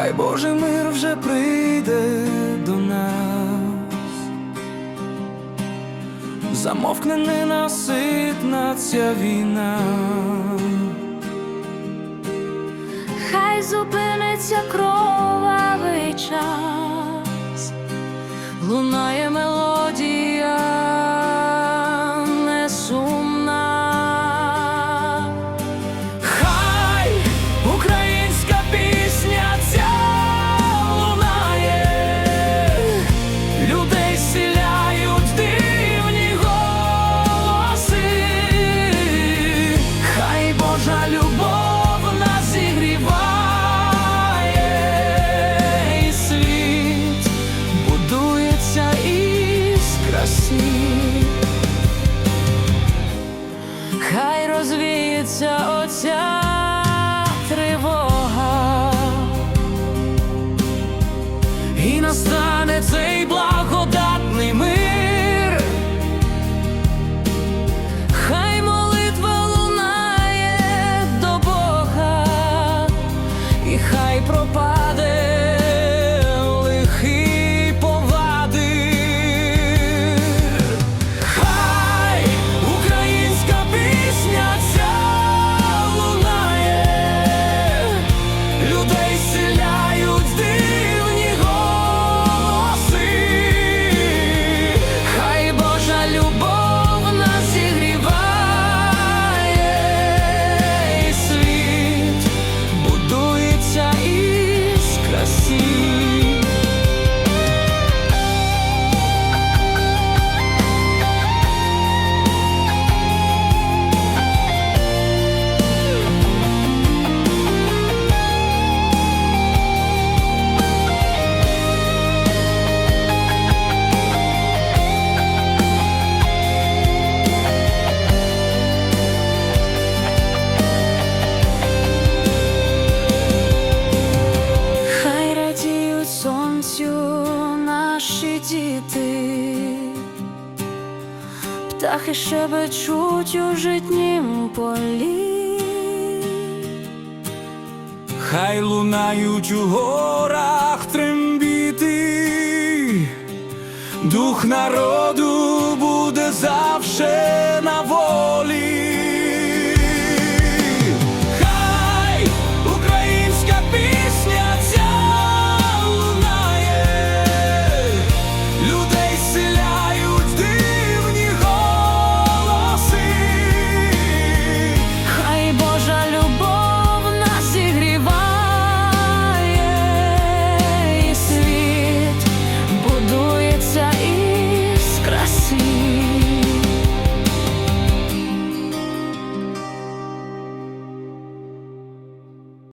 Хай Божий мир вже прийде до нас, замовкне ненаситна ця війна. Хай зупиниться кровавий час, лунає мелодія птахи щебечуть у житнім полі. Хай лунають у горах трембіти, дух народу буде завше на